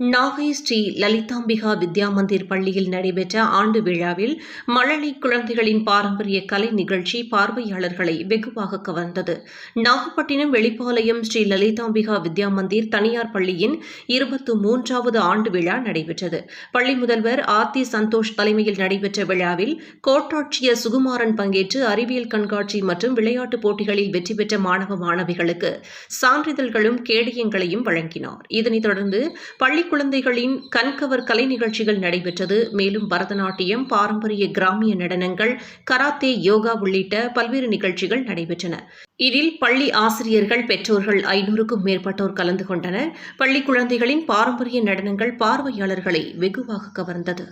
நாகை ஸ்ரீ லலிதாம்பிகா வித்யா மந்திர் பள்ளியில் நடைபெற்ற ஆண்டு விழாவில் மழலை குழந்தைகளின் பாரம்பரிய கலை நிகழ்ச்சி பார்வையாளர்களை வெகுவாக கவர்ந்தது. நாகப்பட்டினம் வெளிப்பாளையம் ஸ்ரீ லலிதாம்பிகா வித்யா மந்திர் தனியார் பள்ளியின் இருபத்து மூன்றாவது ஆண்டு விழா நடைபெற்றது. பள்ளி முதல்வர் ஆர்த்தி சந்தோஷ் தலைமையில் நடைபெற்ற விழாவில் கோட்டாட்சியர் சுகுமாரன் பங்கேற்று அறிவியல் கண்காட்சி மற்றும் விளையாட்டுப் போட்டிகளில் வெற்றி பெற்ற மாணவ மாணவிகளுக்கு சான்றிதழ்களும் கேடயங்களையும் வழங்கினார். இதனைத் தொடர்ந்து பள்ளி குழந்தைகளின் கண்கவர் கலை நிகழ்ச்சிகள் நடைபெற்றது. மேலும் பரதநாட்டியம் பாரம்பரிய கிராமிய நடனங்கள் கராத்தே யோகா உள்ளிட்ட பல்வேறு நிகழ்ச்சிகள் நடைபெற்றன. இதில் பள்ளி ஆசிரியர்கள் பெற்றோர்கள் ஐநூறுக்கும் மேற்பட்டோர் கலந்து கொண்டனர். பள்ளி குழந்தைகளின் பாரம்பரிய நடனங்கள் பார்வையாளர்களை வெகுவாக கவர்ந்தது.